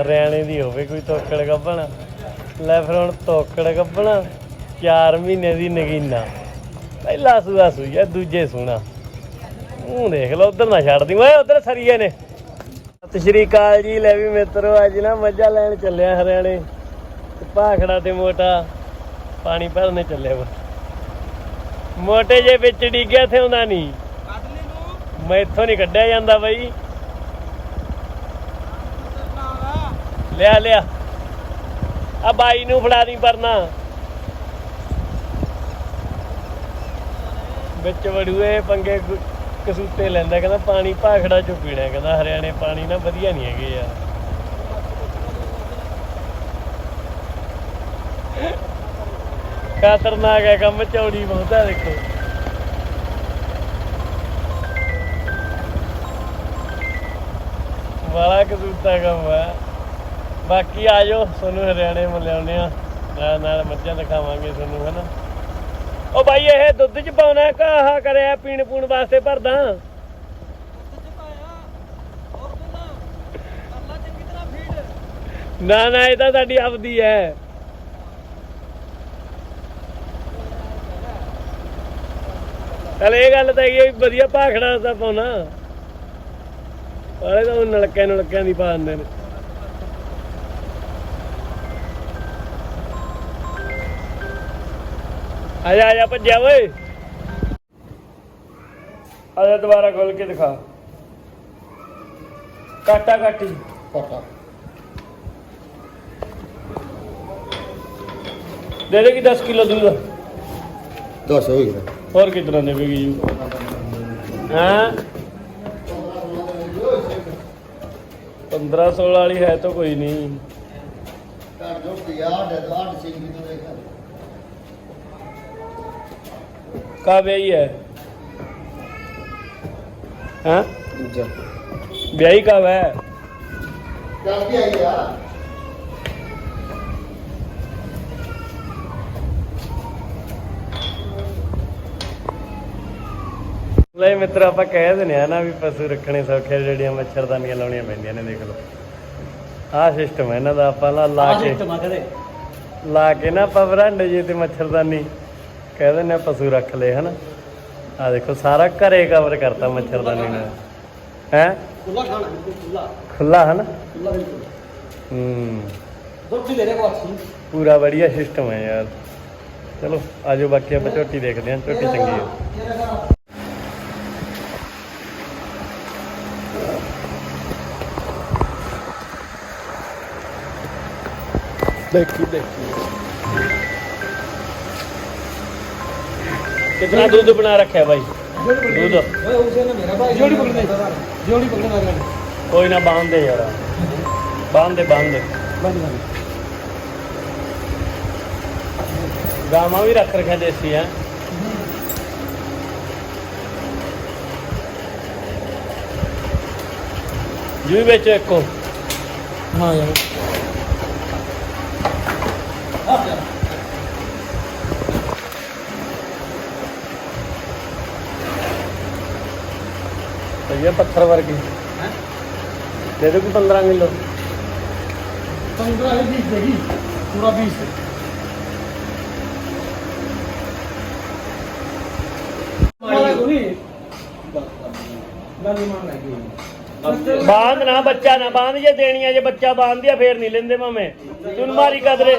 ਹਰਿਆਣੇ ਦੀ ਹੋਵੇ ਕੋਈ ਤੋਕੜ ਗੱਬਣ ਲੈ ਫਿਰ ਹੁਣ ਤੋਕੜ ਗੱਬਣ 4 ਮਹੀਨੇ ਦੀ ਨਗੀਨਾ। ਪਹਿਲਾ ਸੂਆ ਸੂਈ ਆ ਦੂਜੇ ਸੂਣਾ। ਉਹ ਦੇਖ ਲਓ ਉਧਰ ਨਾ ਛੱਡ ਦੀ। ਓਏ ਉਧਰ ਸਰੀਏ ਨੇ। ਸਤਿ ਸ਼੍ਰੀ ਅਕਾਲ ਜੀ ਲੈ ਵੀ ਮਿੱਤਰੋ ਅੱਜ ਨਾ ਮੱਝਾਂ ਲੈਣ ਚੱਲਿਆ ਹਰਿਆਣੇ। ਤੇ ਭਾਖੜਾ ਤੇ ਮੋਟਾ ਪਾਣੀ ਭਰਨੇ ਚੱਲੇ ਵਾ। ਮੋਟੇ ਜੇ ਵਿੱਚ ਡਿੱਗਿਆ ਤੇ ਹੁੰਦਾ ਨਹੀਂ। ਮੈਂ ਇੱਥੋਂ ਨਹੀਂ ਕੱਢਿਆ ਜਾਂਦਾ ਬਾਈ। ਲਿਆ ਲਿਆ। ਆ ਬਾਈ ਨੂੰ ਫੜਾ ਦੀ ਪਰਨਾ। ਵਿੱਚ ਵੜੂਏ, ਪੰਗੇ ਕਸੂਤੇ ਲੈਂਦਾ, ਕਹਿੰਦਾ ਪਾਣੀ ਭਾਖੜਾ ਚੋਂ ਪੀਣਾ ਕਹਿੰਦਾ ਹਰਿਆਣੇ ਪਾਣੀ ਨਾ ਵਧੀਆ ਨਹੀਂ ਹੈਗੇ ਯਾਰ। ਖਤਰਨਾਕ ਹੈ ਕੰਮ, ਚੌੜੀ ਬਹੁਤਾ ਦੇਖੋ। ਬੜਾ ਕਸੂਤਾ ਕੰਮ ਹੈ। ਬਾਕੀ ਆ ਜਾਓ ਤੁਹਾਨੂੰ ਹਰਿਆਣੇ ਮਿਲਿਆਉਨੇ ਆ ਨਾਲ ਨਾਲ ਮੱਝਾਂ ਦਿਖਾਵਾਂਗੇ ਤੁਹਾਨੂੰ, ਹਨਾ? ਉਹ ਬਾਈ, ਇਹ ਦੁੱਧ ਚ ਪਾਉਣਾ ਕਾਹਾ ਕਰਿਆ ਪੀਣ ਪੂਣ ਵਾਸਤੇ ਭਰਦਾ? ਨਾ ਨਾ, ਇਹ ਤਾਂ ਸਾਡੀ ਆਪਦੀ ਹੈ। ਚਲ ਇਹ ਗੱਲ ਤਾਂ ਹੈਗੀ ਵਧੀਆ ਭਾਖੜਾ ਦਾ ਪਾਉਣਾ। ਵਾਲੇ ਤਾਂ ਉਹ ਨਲਕਿਆਂ ਨਲਕਿਆਂ ਦੀ ਪਾ ਦਿੰਦੇ ਨੇ। ਆ ਜਾ ਆ ਜਾ ਭੱਜਿਆ ਓਏ। ਆ ਜਾ ਦੁਬਾਰਾ ਖੋਲ ਕੇ ਦਿਖਾ। ਕਾਟਾ ਕਾਟੀ। ਦੇ ਦੇ ਕਿ 10 ਕਿਲੋ ਦੁੱਧ? ਦਸ ਹੋ ਗਿਆ ਹੋਰ ਕਿਤਨਾ ਦੇਵੇਗੀ ਜੀ? ਹਾਂ? 15 16 ਵਾਲੀ ਹੈ ਤਾਂ ਕੋਈ ਨਹੀਂ। ਘਰ ਜੋ ਪਿਆਰ ਹੈ ਤਾਂ ਸਿੰਘ ਵੀ ਵਿਆਹੀ ਹੈ? ਹਾਂ? ਦੂਜਾ ਵਿਆਹੀ ਕਾ ਹੈ ਚੱਲ ਕੇ ਆਈ ਯਾਰ ਲੈ ਮਿੱਤਰ ਆਪਾਂ ਕਹਿ ਦਿੰਦੇ ਆ ਨਾ ਵੀ ਪਸ਼ੂ ਰੱਖਣੇ ਸੌਖੇ ਜਿਹੜੀਆਂ ਮੱਛਰਦਾਨੀਆਂ ਲਾਉਣੀਆਂ ਪੈਂਦੀਆਂ ਨੇ ਦੇਖ ਲਓ। ਆਹ ਸਿਸਟਮ ਹੈ ਇਹਨਾਂ ਦਾ ਆਪਾਂ ਲਾ ਲਾ ਕੇ ਲਾ ਕੇ ਨਾ ਆਪਾਂ ਵਰਾਂਡੇ ਜੇ ਤੇ ਮੱਛਰਦਾਨੀ। ਕਹਿ ਆ ਪਸ਼ੂ ਰੱਖ ਲਏ ਹਨਾ? ਆ ਦੇਖੋ ਸਾਰਾ ਘਰੇ ਕਵਰ ਕਰਤਾ ਮੱਛਰਦਾਨੀ ਨਾਲ ਹੈ? ਖੁੱਲਾ ਖਾਣਾ ਖੁੱਲਾ ਖੁੱਲਾ ਹਨਾ? ਖੁੱਲਾ ਬਿਲਕੁਲ। ਹੂੰ। ਦੁੱਧ ਵੀ ਦੇ ਰਿਹਾ ਕੋਈ ਅੱਛੀ ਪੂਰਾ ਵਧੀਆ ਸਿਸਟਮ ਹੈ ਯਾਰ। ਚਲੋ ਆਜੋ ਬਾਕੀ ਆਪਾਂ ਝੋਟੀ ਦੇਖਦੇ ਹਾਂ ਝੋਟੀ ਚੰਗੀ ਹੈ। ਦੇਖੀ ਦੇਖੀ। कितना दूध बना रखा है भाई दूध ਓਏ ਉਸੇ ਨੇ ਮੇਰਾ ਭਾਈ ਜੋੜੀ ਪਕੜਨੇ ਜੋੜੀ ਪਕੜਨੇ ਵਾਲਾ कोई ना बांध दे यार बांध दे बांध दे ਬੰਦ ਬੰਦ गामा भी रख रखा देसी है जू भी बेचो एक को ਹਾਂ ਯਾਰ ਵਧੀਆ ਪੱਥਰ ਵਰਗੀ। ਹੈ? ਦੇ ਦੋ ਕੋਈ 15 ਕਿਲੋ। 15 20 ਦੇਗੀ ਪੂਰਾ 20 ਬਾਂਧ ਨਾ ਬੱਚਾ ਨਾ ਬਾਂਧ ਜੇ ਦੇਣੀ ਹੈ ਜੇ ਬੱਚਾ ਬਾਂਧ ਆ ਫੇਰ ਨਹੀਂ ਲੈਂਦੇ ਭਾਵੇਂ। ਤੁਹਾਡੀ ਕਦਰੇ।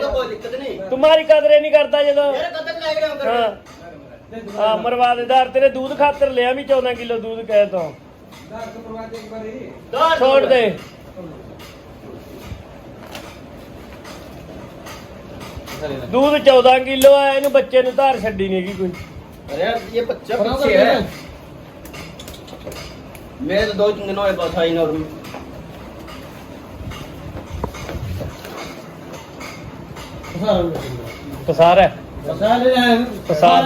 ਮਾਰੀ ਕਦਰੇ ਨਹੀਂ ਕਰਦਾ ਜਦੋਂ। ਹਾਂ। ਮਰਵਾ ਦੇ। ਦਰ ਤੇਰੇ ਦੁੱਧ ਖਾਤਰ ਲਿਆ ਵੀ 14 ਕਿਲੋ ਦੁੱਧ ਕਹਿ ਤੋਂ। भी चौदह किलो दूध कहे तो छोड़ दे दूध चौदह किलो है ਇਹਨੂੰ ਬੱਚੇ ਨੂੰ ਧਾਰ ਛੱਡੀ ਨਹੀਂ ਹੈਗੀ ਕੋਈ अरे यार ये बच्चा पीछे है मेरे तो दो तीन दिनों के पास आई ना और ਪਸਾਰ ਫਸਾ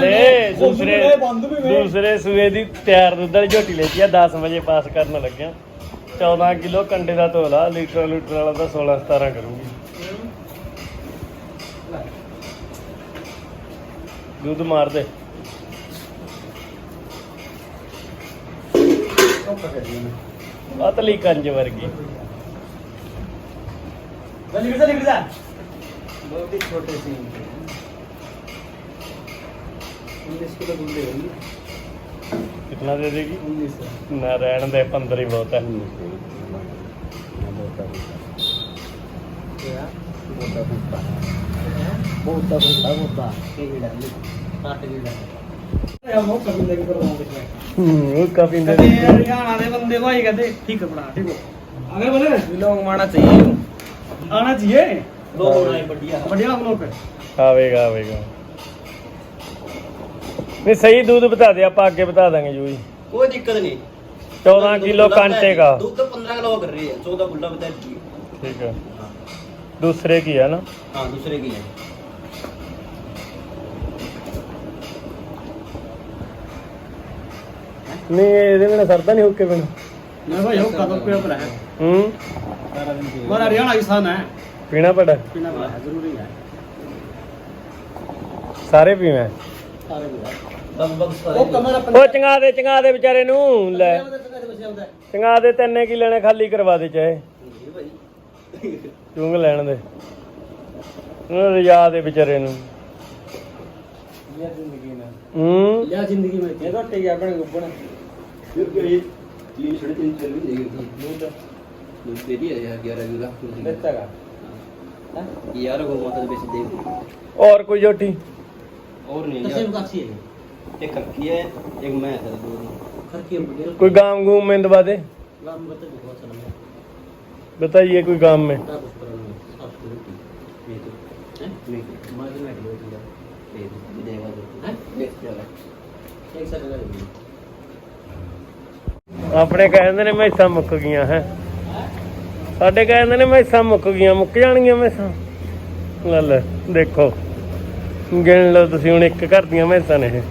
ਦੂਸਰੇ ਦੂਸਰੇ ਸੂਏ ਦੀ ਤਿਆਰ ਦੁੱਧ ਵਾਲੀ ਲੈ ਕੇ 10 ਵਜੇ ਪਾਸ ਕਰਨ ਲੱਗਿਆ। 14 ਕਿਲੋ ਕੰਡੇ ਦਾ ਢੋਲਾ ਲੀਟਰ ਲੀਟਰ ਵਾਲਾ ਤਾਂ 16 17 ਕਰੂਗੀ। ਦੁੱਧ ਮਾਰ ਦੇ। ਪਤਲੀ ਕੰਜ ਵਰਗੀ। ਗਲੀ ਕਿਦਾਂ ਨਿਕਲਦਾ ਬਹੁਤ ਹੀ ਛੋਟੇ ਸੀ उन्नीस किलो दूध दे देंगे ਕਿੰਨਾ ਦੇ ਦੇਗੀ उन्नीस ਨਾ ਰਹਿਣ ਦੇ 15 ਹੀ ਬਹੁਤ ਹੈ क्या ਬਹੁਤਾ ਬੁੱਤਾ ਬਹੁਤਾ ਬੁੱਤਾ ਬੁੱਤਾ ਕੀ ਜਿਹੜਾ ਕੱਟ ਜਿਹੜਾ यार वो कभी लेके पर वहां देखना ਹੂੰ ਉਹ ਕਾਫੀ कहते हैं हरियाणा दे बंदे को ही कहते ठीक है बड़ा ठीक हो आगे बोले ਲੋਕ ਮਾਣਾ ਚਾਹੀਏ आना चाहिए ਲੋਕ ਹੋਣਾ बढ़िया बढ़िया हम लोग पे ਆਵੇਗਾ ਆਵੇਗਾ ਨਹੀਂ ਸਹੀ दूध बता दे ਆਪਾਂ ਅੱਗੇ बता देंगे जी कोई दिक्कत नहीं 14 किलो कांटे का दूध तो पंद्रह किलो कर रही है चौदह गुल्ला बता दी ठीक है दूसरे की है ना हाँ दूसरे की है ਨਹੀਂ ਇਹਦੇ ਬਿਨਾ ਸਰਦਾ ਨਹੀਂ ਹੁੱਕੇ ਬਿਨਾ मैं भाई हो कदम पे पर है ਹੂੰ और हरियाणा किसान है ਪੀਣਾ ਪੜਾ पीना पड़ा है जरूरी है ਸਾਰੇ ਪੀਵੇਂ सारे को ਉਹ ਕਮਰ ਆਪਣੇ ਉਹ ਚੰਗਾ ਦੇ ਚੰਗਾ ਦੇ ਵਿਚਾਰੇ ਨੂੰ ਲੈ। ਚੰਗਾ ਦੇ ਤੈਨੇ ਕੀ ਲੈਣੇ ਖਾਲੀ ਕਰਵਾ ਦੇ ਚਾਹੇ। ਚੁੰਗ ਲੈਣ ਦੇ। ਉਹ ਰਿਆ ਦੇ ਵਿਚਾਰੇ ਨੂੰ। ਹੂੰ? ਲਿਆ ਜ਼ਿੰਦਗੀ ਮੈਂ ਇਹ ਘੱਟ ਹੀ ਆਪਣੇ ਗੁੱਬਣ ਫਿਰ ਕਰੀ ਲੀ ਤੇ ਚੱਲ ਵੀ ਜਾਏਗੀ। ਮੂੰਹ ਦਾ ਮੂੰਹ ਤੇ ਵੀ ਆਇਆ 11 ਜੁਲਾ ਦਿੱਤਾਗਾ ਯਾਰ ਉਹ ਮਤਲਬ ਦੇ ਹੋਰ ਕੋਈ ਜੋਟੀ? ਹੋਰ ਨਹੀਂ एक खरकी है एक मैं है दूध घर के बढ़िया ਕੋਈ ਗਾਮ ਗੂਮ में दबा दे गांव में तो बहुत चला बताइए कोई गाम में क्या कुछ करो नहीं साफ रोटी नहीं तो हैं नहीं मार्जिन में दो दिया दे दे देगा तो हैं बेच देगा एक साथ लगा देंगे ਆਪਣੇ ਕਹਿੰਦੇ ਨੇ ਮੈਸਾਂ ਮੁੱਕ ਗਈਆਂ ਹੈ ਸਾਡੇ ਕਹਿੰਦੇ ਨੇ ਮੈਸਾਂ ਮੁੱਕ ਗਈਆਂ ਮੁੱਕ ਜਾਣਗੀਆਂ ਮੈਸਾਂ ਲੈ ਲੈ ਦੇਖੋ ਗਿਣ ਲਓ ਤੁਸੀਂ ਹੁਣ ਇੱਕ ਘਰ ਦੀਆਂ ਮੈਸਾਂ ਨੇ ਇਹ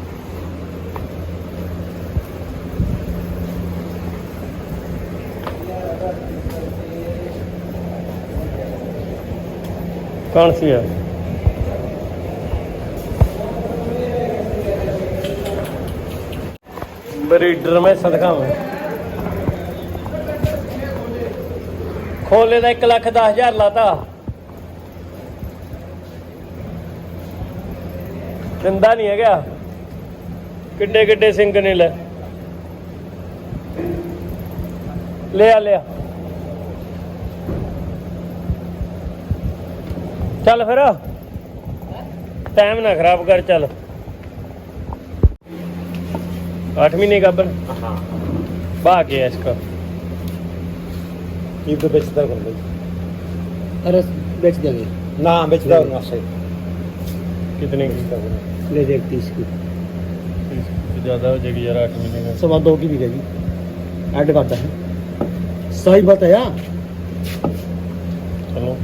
कौन सी है ਬਰੀਡਰ ਮੈਂ ਸਦਕਾਵਾਂ ਖੋਲੇ ਦਾ 1 ਲੱਖ 10 ਹਜ਼ਾਰ ਲਾਤਾ ਦਿੰਦਾ ਨਹੀਂ ਹੈਗਾ ਕਿੱਡੇ ਕਿੱਡੇ ਸਿੰਘ ਨੇ ਲੈ ਲਿਆ ਲਿਆ ਚੱਲ ਫਿਰ ਟਾਈਮ ਨਾ ਖਰਾਬ ਕਰ ਚੱਲ 8 ਮਹੀਨੇ का बन हाँ भाग गया इसका ये तो बेचता कर दो अरे बेच देंगे ना बेचता हूँ से कितने की ले देख तीस की ज्यादा हो जाएगी यार आठ महीने का सवा दो की बिकेगी ऐड करता है सही बात है यार चलो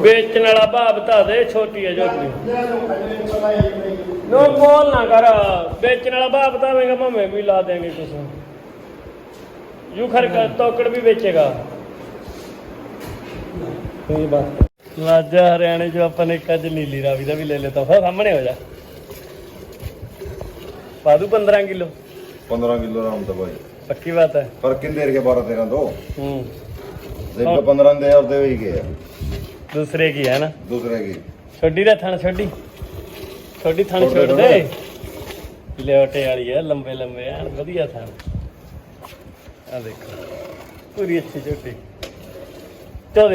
ਵੇਚਣ ਵਾਲਾ ਭਾਵ ਤਾਂ ਦੇ, ਛੋਟੀ ਹੈ ਛੋਟੀ ਨੋ ਬੋਲ ਨਾ ਕਰ। ਵੇਚਣ ਵਾਲਾ ਭਾਵ ਤਾਂ ਮੈਂ ਭਾਵੇਂ ਵੀ ਲਾ ਦੇਾਂਗੇ ਤੁਸੀਂ ਯੂ ਖਰ ਤੋਕੜ ਵੀ ਵੇਚੇਗਾ। ਕੋਈ ਲਾਜਾ ਹਰਿਆਣੇ ਜੋ ਆਪਾਂ ਨੇ ਕੱਜ ਨੀਲੀ ਰਾਵੀ ਦਾ ਵੀ ਲੈ ਲੇਤਾ ਫਿਰ ਸਾਹਮਣੇ ਹੋ ਜਾ। ਪਾ 15 ਕਿਲੋ? 15 ਕਿਲੋ ਆਰਾਮ ਦਾ ਭਾਈ ਪੱਕੀ ਬਾਤ ਹੈ। ਪਰ ਕਿੰਦੇ ਰਕੇ 12 13 ਦੋ ਹੂੰ। ਦੇਖੋ 15 ਦੇ ਆਪਦੇ ਹੋਈ ਗਏ ਦੂਸਰੇ ਕੀ ਹੈ ਨਾ? ਦੂਸਰੇ ਕੀ? ਛੱਡੀ ਦਾ ਥਣ ਛੱਡੀ। ਛੱਡੀ ਥਣ ਛੱਡ ਦੇ ਲੈਵਟੇ ਵਾਲੀ ਹੈ ਲੰਬੇ ਲੰਬੇ ਐਨ ਵਧੀਆ ਥਣ। ਆ ਦੇਖੋ ਪੂਰੀ ਅੱਛੀ ਝੋਟੀ। ਚੋ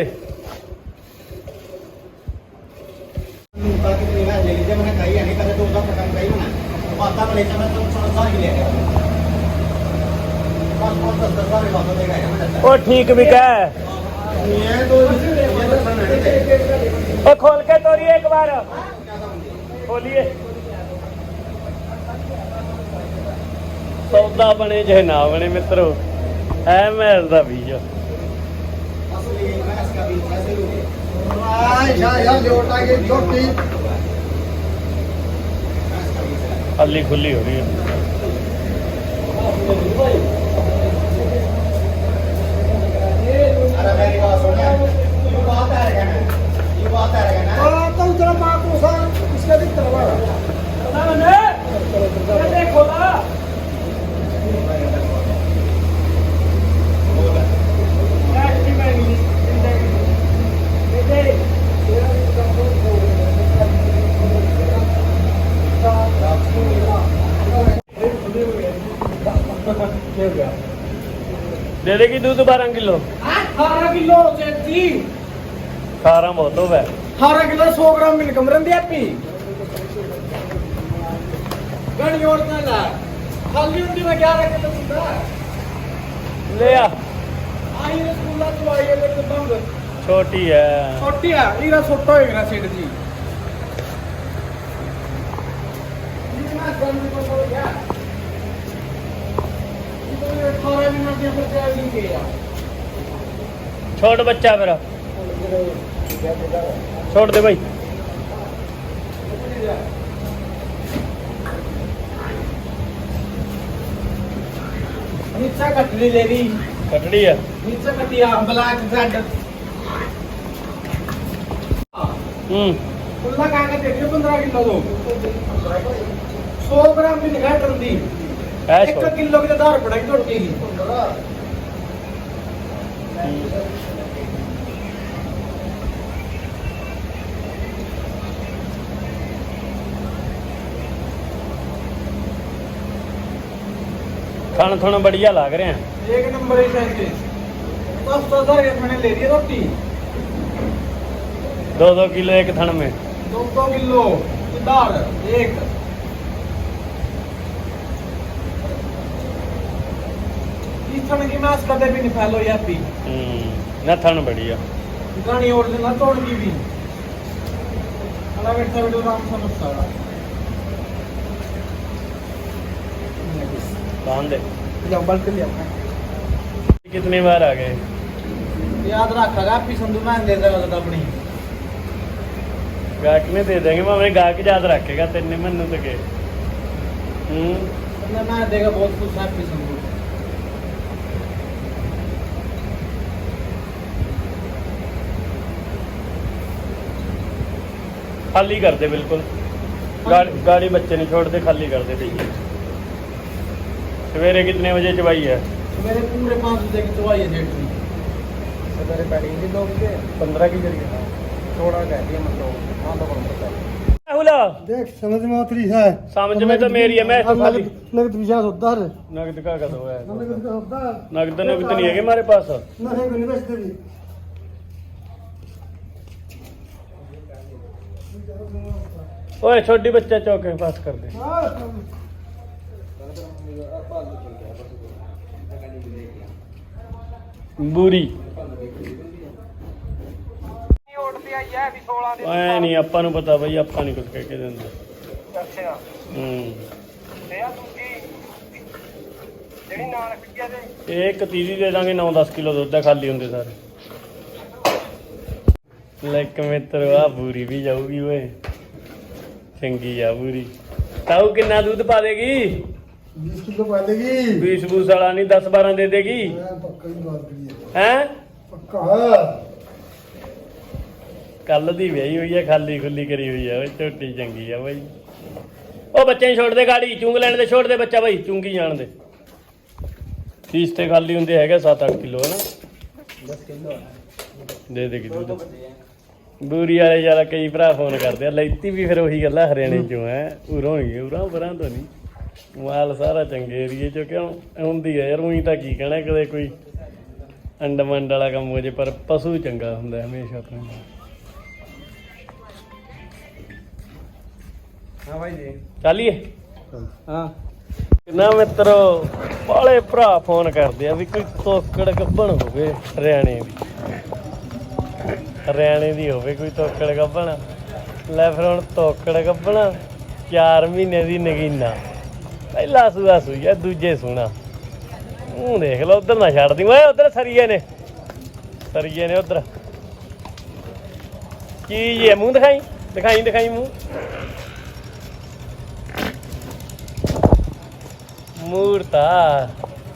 ताकि मैं ले लीजिए मैंने कही नहीं करे तो उसका प्रकार कही ना माता में लेकर मैं तो थोड़ा सा ही ले गया पाँच पाँच दस दस बार बातों देगा है ਉਹ ਠੀਕ ਵੀ ਕਹਿ ये तो ये तो सुन ਉਹ ਖੋਲ ਕੇ ਤੋਰੀਏ ਇੱਕ ਵਾਰ ਖੋਲੀਏ ਸੌਦਾ ਬਣੇ ਜੇ ਨਾ ਬਣੇ ਮਿੱਤਰੋ ਐ ਮੈਲ ਦਾ ਬੀਜ असली भैंस का भी वैसे ही आय यार जोटा के छोटी ਅੱਲੀ ਖੁੱਲੀ ਹੋ ਰਹੀ ਹੈ। ਦੇ ਦੇਗੀ ਦੁੱਧ 12 ਕਿਲੋ अठारह किलो चेती 18 ਬਹੁਤ ਹੋਵੇ अठारह किलो सौ ग्राम मिलकम रंदी आपी गणी और ना ला खाली उंडी में ग्यारह किलो सुधा ਲੈ ਆ आई है स्कूल तो आई है लेके बंद ਛੋਟੀ ਹੈ छोटी है इरा छोटा होएगा सेठ जी ਬੱਚਾ ਫਿਰ ਛੋਟ ਦੇ ਭਾਈ ਨੀਚਾ ਕੱਟਣੀ ਲੈ ਰਹੀ ਕੱਟਣੀ ਆ। ਨੀਚਾ ਕੱਟਿਆ ਬਲਾਕ ਜੱਡ ਹੂੰ। ਉਹਦਾ ਕਾਗਜ਼ 115 ਕਿਲੋ ਦੋ। 100 ਗ੍ਰਾਮ ਦੀ ਨਿਗਾਹ ਟੰਦੀ निकाल टंदी ਐ एक ਛੋੜ किलो की दार पड़ेगी रोटी की ਖਾਣ ਥੋਣਾ ਬੜੀਆ ਲੱਗ ਰਿਹਾ एक नंबर ही चाहिए दस दस हजार के मैंने ले रही है रोटी ਦੋ ਦੋ ਕਿਲੋ ਇੱਕ ਥਣ ਮੇ दो दो किलो की दाल एक इस तरह की मांस कदे भी नहीं फैलो या पी ਹੂੰ ਨਾ ਥਣ ਬੜੀਆ गानी और ना तोड़ की भी अलग एक वीडियो नाम समझता है ਬਾਂਧ ਦੇ जाओ बल्कि लिया कितनी बार आ गए याद रखेगा आपकी संधु मैं दे देगा तो अपनी गाहक ने दे देंगे मैं गाहक याद रखेगा तेने मनु तक हम्म तो मैं देगा बहुत कुछ है आपकी संधु खाली कर दे बिल्कुल गाड़ी गाड़ी बच्चे नहीं छोड़ दे खाली कर दे भैया सवेरे कितने बजे चबाई है मेरे पूरे पाँच बजे की चुवाई है डेट की सवेरे बैठी नहीं लोग के पंद्रह की जरिए थोड़ा कह दिया मतलब हाँ तो कौन पता राहुल देख समझ में उतरी है समझ में तो मेरी है मैं तो खाली नगद विचार होता है नगद का कदो है नगद का होता है नगद नगद नहीं है कि हमारे पास नहीं नहीं बेचते भी ओए ਓਏ ਛੋਟੀ ਬੱਚਾ ਚੌਕ ਕੇ ਪਾਸ ਕਰ ਦੇ। ਬੂਰੀ। ਐ ਨਹੀਂ ਆਪਾਂ ਨੂੰ ਪਤਾ ਬਈ ਆਪਾਂ ਨਹੀਂ ਕੁਝ ਕਹਿ ਕੇ ਦਿੰਦੇ। ਅੱਛਾ। ਹੂੰ। ਤੇ ਆ ਜਿਹੜੀ ਨਾਲ ਪਿੱਛੇ ਇਹ ਇੱਕ ਤੀਜੀ ਦੇ ਦਾਂਗੇ 9-10 ਕਿਲੋ ਦੁੱਧ ਆ ਖਾਲੀ ਹੁੰਦੇ ਸਾਰੇ। ਲੈ ਮਿੱਤਰੋ ਆ ਬੂਰੀ ਵੀ ਜਾਊਗੀ ਓਏ। ਚੰਗੀ ਆ ਬੂਰੀ। ਤਾਉ ਕਿੰਨਾ ਦੁੱਧ ਪਾ ਦੇਗੀ? 20 ਕਿਲੋ ਪਾ ਦੇਗੀ। 20 ਬੂਸ ਵਾਲਾ ਨਹੀਂ 10 12 ਦੇ ਦੇਗੀ? ਪੱਕਾ ਹੀ ਬਾਤ ਕਰੀ ਹੈ? ਪੱਕਾ? ਕੱਲ ਦੀ ਵਿਆਹੀ ਹੋਈ ਆ ਖਾਲੀ ਖੁੱਲੀ ਕਰੀ ਹੋਈ ਆ ਓਏ ਝੋਟੀ ਚੰਗੀ ਆ ਬਾਈ। ਉਹ ਬੱਚੇ ਛੋੜ ਦੇ ਗਾੜੀ ਚੁੰਗ ਲੈਣ ਦੇ ਛੋੜ ਦੇ ਬੱਚਾ ਬਾਈ ਚੁੰਗੀ ਜਾਣ ਦੇ। ਫੀਸ ਤੇ ਖਾਲੀ ਹੁੰਦੇ ਹੈਗਾ 7-8 ਕਿਲੋ ਹੈ ਨਾ ਦੇ ਦੇ ਕਿ ਦੁੱਧ ਦੂਰੀ ਵਾਲੇ ਜ਼ਿਆਦਾ ਕਈ ਭਰਾ ਫੋਨ ਕਰਦੇ ਆ ਲੈਤੀ ਵੀ ਫਿਰ ਉਹੀ ਗੱਲਾਂ ਹਰਿਆਣੇ ਚੋਂ ਐ ਉਰੋਂ ਹੋਣਗੇ ਉਰਾਂ ਪਰਾਂ ਤੋਂ ਨਹੀਂ। ਮਾਲ ਸਾਰਾ ਚੰਗੇ ਏਰੀਏ ਚੋਂ ਕਿਉਂ? ਹੁੰਦੀ ਐ ਯਾਰ ਉਹੀ ਤਾਂ ਕੀ ਕਹਿਣਾ ਕਦੇ ਕੋਈ ਅੰਡਮੰਡ ਵਾਲਾ ਕੰਮ ਹੋ ਜੇ ਪਰ ਪਸ਼ੂ ਚੰਗਾ ਹੁੰਦਾ ਹਮੇਸ਼ਾ ਤੋਂ ਹਾਂ ਭਾਈ ਜੀ। ਚੱਲੀਏ? ਹਾਂ। ਕਿੰਨਾ ਮਿੱਤਰੋ ਬਾਲੇ ਭਰਾ ਫੋਨ ਕਰਦੇ ਆ ਵੀ ਕੋਈ ਕੋਕੜ ਗੱਬਣ ਹੋਵੇ ਹਰਿਆਣੇ ਦੀ ਹਰਿਆਣੇ ਦੀ ਹੋਵੇ ਕੋਈ ਤੋਕੜ ਗੱਬਣ। ਲੈ ਫਿਰ ਹੁਣ ਤੋਕੜ ਗੱਬਣ 4 ਮਹੀਨੇ ਦੀ ਨਗੀਨਾ। ਪਹਿਲਾ ਸੂਆ ਸੂਈ ਦੂਜੇ ਸੂਣਾ। ਉਹ ਦੇਖ ਲਓ, ਉਧਰ ਨਾ ਛੱਡ ਦੀ ਓਏ, ਉਧਰ ਸਰੀਏ ਨੇ। ਸਰੀਏ ਨੇ ਉਧਰ। ਕੀ ਇਹ ਮੂੰਹ ਦਿਖਾਈ? ਦਿਖਾਈ ਦਿਖਾਈ ਮੂੰਹ। ਮੂਰਤਾ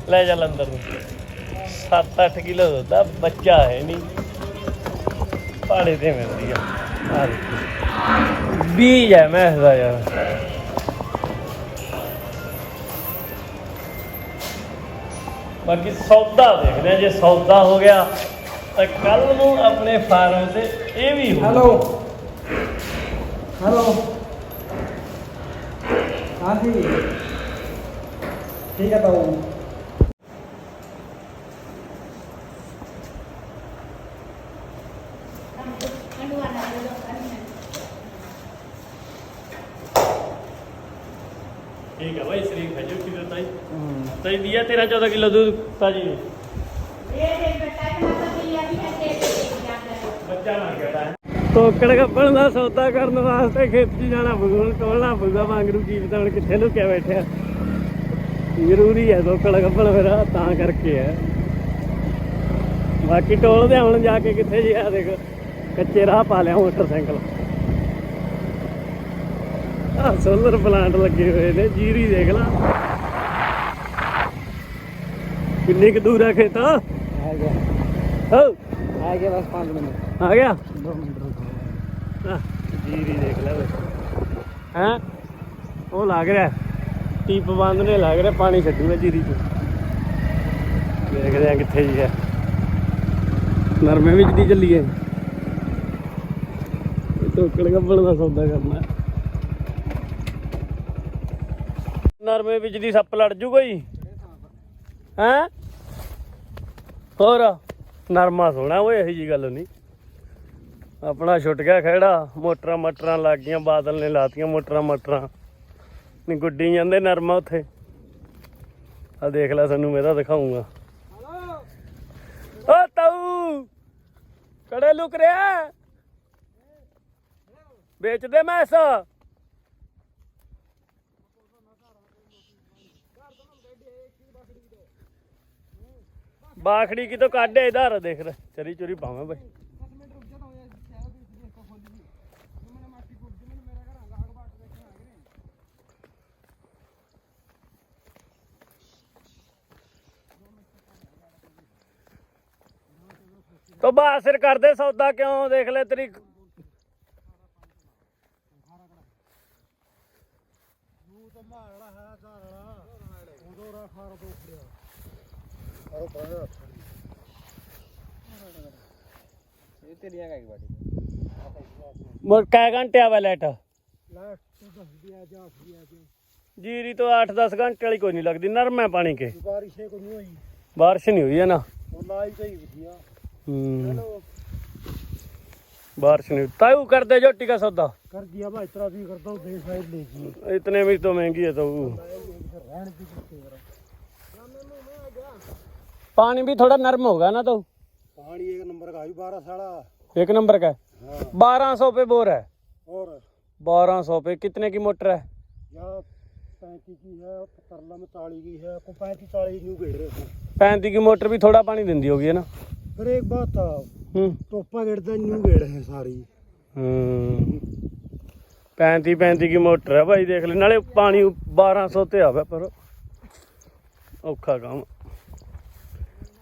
ਲੈ ਚੱਲ ਅੰਦਰ ਨੂੰ। 7-8 ਕਿਲੋ ਦਾ ਬੱਚਾ ਹੈ ਨਹੀਂ। ਪਾੜੇ ਤੇ ਮਿਲਦੀ ਆ ਬੀਜ ਹੈ ਮੈਂ ਦਾ ਯਾਰ। ਬਾਕੀ ਸੌਦਾ ਦੇਖਦੇ ਜੇ ਸੌਦਾ ਹੋ ਗਿਆ, ਤਾਂ ਕੱਲ ਨੂੰ ਆਪਣੇ ਫਾਰਮ ਤੇ ਇਹ ਵੀ ਹੈਲੋ। ਹੈਲੋ। ਹਾਂਜੀ ਠੀਕ ਹੈ ਬਾਬੂ ठीक है तो ਪੈਂਦੀ ਆ 13 14 ਕਿਲੋ ਦੁੱਧ ਤਾਜੀ ਨੂੰ ਬੱਚਾ ਮਰ ਗਿਆ ਹੈ ਤੋਕੜ ਕੱਪਣ ਦਾ ਸੌਦਾ ਕਰਨ ਵਾਸਤੇ ਖੇਤੀ ਜਾਣਾ ਬਗੂਲ ਟੋਲਣਾ ਬੁਗਾ ਵਾਂਗਰੂ ਕੀ ਪਤਾ ਹੁਣ ਕਿੱਥੇ ਲੁਕਿਆ ਬੈਠਿਆ ਜ਼ਰੂਰੀ ਹੈ ਤੋਕੜ ਕੱਪਣ ਫਿਰ ਆਹ ਤਾਂ ਕਰਕੇ ਹੈ ਬਾਕੀ ਟੋਲਦੇ ਹੁਣ ਜਾ ਕੇ ਕਿੱਥੇ ਜੀ ਆ ਦੇਖ ਕੱਚੇ ਰਾਹ ਪਾ ਲਿਆ ਮੋਟਰਸਾਈਕਲ ਆ ਸੋਲਰ ਪਲਾਂਟ ਲੱਗੇ ਹੋਏ ਨੇ ਜੀਰੀ ਦੇਖ ਲਾ। ਕਿੰਨੀ ਕੁ ਦੂਰ ਆ ਖੇਤ? ਆ ਗਿਆ। ਹੋ। ਆ ਗਿਆ ਬਸ 5 ਮਿੰਟ। ਆ ਗਿਆ? 2 ਮਿੰਟ ਰੁਕੋ। ਜੀਰੀ ਦੇਖ ਲੈ ਹੈ? ਉਹ ਲੱਗ ਰਿਹਾ। ਟੀਪ ਬੰਦ ਨੇ ਲੱਗ ਰਿਹਾ ਪਾਣੀ ਛੱਡੂਗਾ ਜੀਰੀ ਚ। ਦੇਖਦੇ ਆ ਕਿੱਥੇ ਜੀ ਹੈ। ਨਰਮੇ ਵਿੱਚ ਦੀ ਚੱਲੀਏ। ਟੋਕੜ ਗੱਬਲ ਦਾ ਸੌਦਾ ਕਰਨਾ ਹੈ। ਨਰਮੇ ਵਿੱਚ ਦੀ ਸੱਪ ਲੜ ਜੂਗਾ ਜੀ ਹੈ? ਹੋਰ, ਨਰਮਾ ਸੋਹਣਾ ਓਏ, ਇਹੋ ਜੀ ਗੱਲ ਨਹੀਂ। ਆਪਣਾ ਛੁੱਟ ਗਿਆ ਖੜਾ ਮੋਟਰਾਂ ਮਟਰਾਂ ਲੱਗ ਗਈਆਂ, ਬਾਦਲ ਨੇ ਲਾਤੀਆਂ ਮੋਟਰਾਂ ਮਟਰਾਂ। ਨਹੀਂ, ਗੁੱਡੀ ਜਾਂਦੇ ਨਰਮਾ ਉੱਥੇ। ਆ ਦੇਖ ਲੈ ਸਾਨੂੰ, ਮੈਂ ਤਾਂ ਦਿਖਾਉਂਗਾ ਓ ਤਾਊ! ਕੜੇ ਲੁਕ ਰਿਹਾ? ਵੇਚ ਮੈਂ ਇਸ। ਬਾਖੜੀ ਕੀ ਤੋਂ ਇਧਰ ਦੇਖ ਲੈ। ਚਰੀ ਚੁਰੀ ਪਾਵਾਂ ਬਈ। ਤੋ ਬਾਸਿਰ ਕਰਦੇ ਸੌਦਾ ਕਿਉਂ? ਦੇਖ ਲੈ ਤੇਰੀ ਇਹ ਤੇਰੀਆਂ ਕਾ ਬਾਟੀ ਮੋਰ ਕੈ ਘੰਟੇ ਆਵੇ ਲਾਈਟ ਲਾਸਟ ਤੋਂ ਦੱਸ ਦਿਆ ਜਾ ਦਿਆ ਜਾ ਜੀਰੀ ਤੋਂ 8-10 ਘੰਟੇ ਵਾਲੀ ਕੋਈ ਨਹੀਂ ਲੱਗਦੀ ਨਰਮ ਹੈ ਪਾਣੀ ਕੇ ਬਾਰਿਸ਼ ਹੈ ਕੋਈ ਨਹੀਂ ਹੋਈ ਬਾਰਿਸ਼ ਨਹੀਂ ਹੋਈ ਹੈ ਨਾ ਉਹ ਲਾਈ ਤਾਂ ਹੀ ਵਧੀਆ ਹੂੰ ਬਾਰਿਸ਼ नहीं ताऊ कर दे जोटी का सौदा कर दिया भाई इतना भी करता हूँ दे साइड ले जी इतने में तो महंगी है तो रहने दी कितने करा पानी भी थोड़ा नरम होगा ना तो पहाड़ी एक नंबर का भी बारह साढ़ा एक नंबर का हाँ बारह सौ पे बोर है और बारह सौ पे कितने की मोटर है यहाँ पैंतीस की है तरला में ताली की है को पैंतीस ताली न्यू घेर रहे हैं पैंती की मोटर भी थोड़ा पानी देंदी होगी है ना फिर एक बात था हम्म टोपा घेरता न्यू घेर है सारी हम्म। पैंती पैंती की मोटर है भाई देख ले नाले पानी 1200 ਤੇ ਆਵੇ ਪਰ ਔਖਾ ਕੰਮ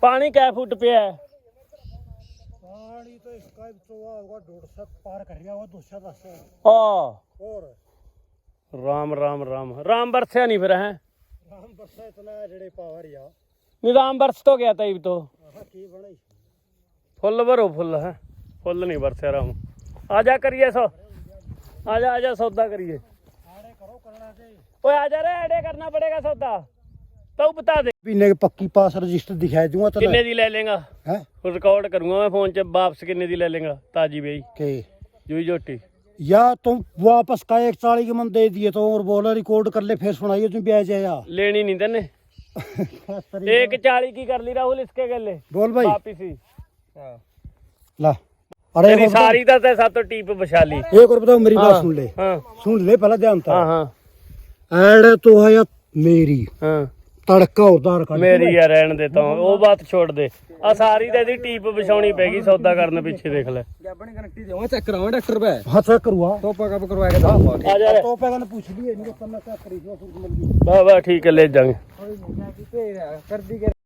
ਪਾਣੀ ਕੈ ਫੁੱਟ ਪਿਆ ਹੈ पानी तो इसका भी तो होगा डेढ़ सौ पार कर गया होगा दो सौ दस सौ ਆ और ਰਾਮ ਰਾਮ ਰਾਮ ਰਾਮ ਵਰਸਿਆ ਨਹੀਂ ਫਿਰ ਹੈ राम बरसा इतना है जेड़े पावर या ਨਹੀਂ ਰਾਮ ਵਰਸ ਤੋਂ ਗਿਆ ਤਈ ਤੋਂ आहा की बने ਫੁੱਲ ਭਰੋ ਫੁੱਲ ਹੈ ਫੁੱਲ ਨਹੀਂ ਵਰਸਿਆ ਰਾਮ ਆ ਜਾ ਕਰੀਏ ਸੋ ਆ ਜਾ ਆ ਜਾ ਸੌਦਾ ਕਰੀਏ आड़े करो करना दे ਓਏ ਆ ਜਾ ਰੇ ਐਡੇ ਕਰਨਾ ਪੜੇਗਾ ਸੌਦਾ ਤੂੰ ਬਤਾ ਦੇ पीने के पक्की पास रजिस्टर दिखाई दूंगा तो ਕਿੰਨੇ ਦੀ ਲੈ ਲੇਗਾ है ਰਿਕਾਰਡ ਕਰੂੰਗਾ ਮੈਂ ਫੋਨ 'ਚ ਵਾਪਸ ਕਿੰਨੇ ਦੀ ਲੈ ਲੇਗਾ ਤਾਜੀ ਬਈ के ਜੂਈ ਜੋਟੀ या तुम वापस का एक चाली के मन दे दिए तो और बोला रिकॉर्ड कर ले फिर सुनाइए तुम ब्याज आया ਲੈਣੀ ਨਹੀਂ ਤੈਨੇ एक चाली की कर ली राहुल इसके गले बोल भाई वापिस ही ला अरे तेरी एक और बताओ- सारी तो ते सातों टीप बछा ली एक और बताओ मेरी बात हाँ, सुन ले हाँ सुन ले पहले ध्यान था हाँ हाँ ऐड तो है या मेरी ਤੜਕਾ ਉਤਾਰ ਕੱਢ ਮੇਰੀ ਆ ਰਹਿਣ ਦੇ ਤਾਂ ਉਹ ਬਾਤ ਛੋੜ ਦੇ। ਆ ਸਾਰੀ ਤੇ ਇਹਦੀ ਟੀਪ ਵਿਛਾਉਣੀ ਪੈ ਗਈ ਸੌਦਾ ਕਰਨ ਪਿੱਛੇ ਦੇਖ ਲੈ। ਜੱਬਣ ਕਨੈਕਟੀ ਦੇਵਾਂ ਚੈੱਕ ਕਰਾਵਾਂ ਡਾਕਟਰ ਪੈ ਹਾਂ ਚੈੱਕ ਕਰਵਾ ਟੋਪਾ ਕਰਵਾ ਕੇ ਦੱਸ ਆ ਜਾ ਰੇ। ਟੋਪਾ ਪੁੱਛ ਲਈ ਇਹਨੂੰ ਤਾਂ ਚੈੱਕ ਕਰੀ ਸੀ ਸੁਰਤ ਮਿਲ ਗਈ ਵਾ ਠੀਕ ਹੈ ਲੈ ਜਾਾਂਗੇ।